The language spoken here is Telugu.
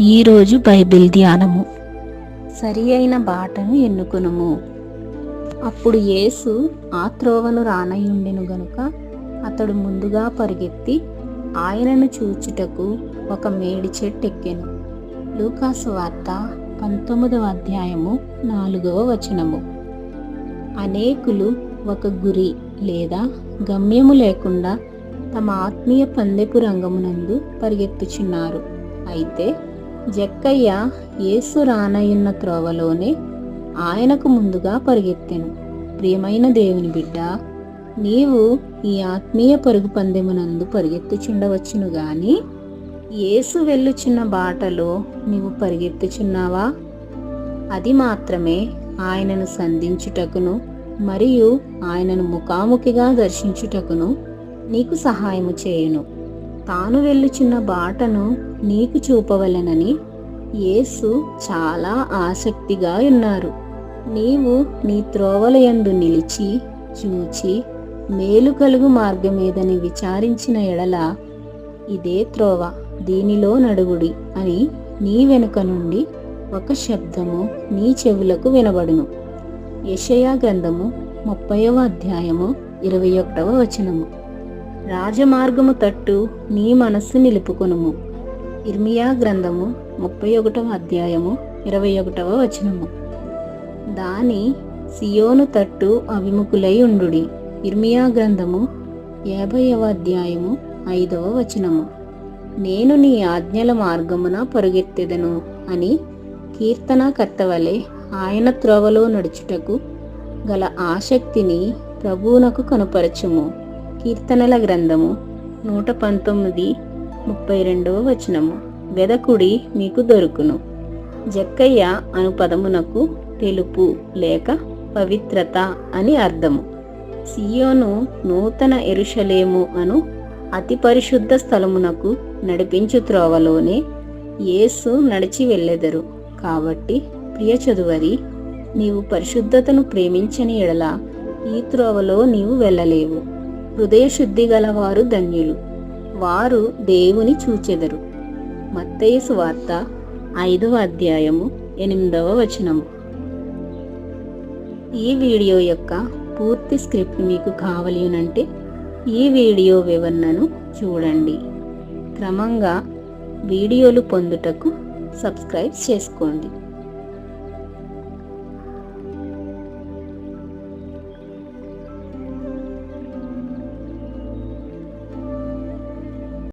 ఈరోజు బైబిల్ ధ్యానము. సరి అయిన బాటను ఎన్నుకునుము. అప్పుడు యేసు ఆ త్రోవను రానయుండెను గనుక అతడు ముందుగా పరిగెత్తి ఆయనను చూచుటకు ఒక మేడి చెట్టెక్కెను. లూకాసు వార్త పంతొమ్మిదవ అధ్యాయము నాలుగవ వచనము. అనేకులు ఒక గురి లేదా గమ్యము లేకుండా తమ ఆత్మీయ పందెపు రంగమునందు పరిగెత్తుచున్నారు. అయితే జక్కయ్య యేసు రానయ్యున్న త్రోవలోనే ఆయనకు ముందుగా పరిగెత్తెను. ప్రియమైన దేవుని బిడ్డ నీవు ఈ ఆత్మీయ పరుగు పందెమునందు పరిగెత్తుచుండవచ్చును గాని యేసు వెళ్ళుచున్న బాటలో నీవు పరిగెత్తుచున్నావా? అది మాత్రమే ఆయనను సంధించుటకును మరియు ఆయనను ముఖాముఖిగా దర్శించుటకును నీకు సహాయము చేయును. తాను వెళ్ళుచున్న బాటను నీకు చూపవలెనని యేసు చాలా ఆసక్తిగా ఉన్నారు. నీవు నీ త్రోవలయందు నిలిచి చూచి మేలు కలుగు మార్గమేదని విచారించిన ఎడల ఇదే త్రోవ దీనిలో నడుగుడి అని నీ వెనుక నుండి ఒక శబ్దము నీ చెవులకు వినబడును. యషయా గ్రంథము ముప్పైవ అధ్యాయము ఇరవై ఒకటవ వచనము. రాజమార్గము తట్టు నీ మనస్సు నిలుపుకొనుము. ఇర్మియా గ్రంథము ముప్పై ఒకటవ అధ్యాయము ఇరవై ఒకటవ వచనము. దాని సియోను తట్టు అవిముఖులై ఉండు ఇర్మియా గ్రంథము యాభైవ అధ్యాయము ఐదవ వచనము. నేను నీ ఆజ్ఞల మార్గమున పరుగెత్తెదను అని కీర్తనకర్త వలె ఆయన త్రోవలో నడుచుటకు గల ఆసక్తిని ప్రభువునకు కనుపరచుము. కీర్తనల గ్రంథము నూట పంతొమ్మిది ముప్పై రెండవ వచనము. వెదకుడి మీకు దొరుకును. జక్కయ్య అను పదమునకు తెలుపు లేక పవిత్రత అని అర్థము. సియోను నూతన ఎరుషలేము అను అతి పరిశుద్ధ స్థలమునకు నడిపించు త్రోవలోనే యేసు నడిచి వెళ్ళెదరు. కాబట్టి ప్రియ చదువరి నీవు పరిశుద్ధతను ప్రేమించని ఎడల ఈ త్రోవలో నీవు వెళ్ళలేవు. హృదయశుద్ధి గలవారు ధన్యులు. వారు దేవుని చూచెదరు. మత్తయి వార్త ఐదవ అధ్యాయము ఎనిమిదవ వచనము. ఈ వీడియో యొక్క పూర్తి స్క్రిప్ట్ మీకు కావాలి అంటే ఈ వీడియో వివరణను చూడండి. క్రమంగా వీడియోలు పొందుటకు సబ్స్క్రైబ్ చేసుకోండి.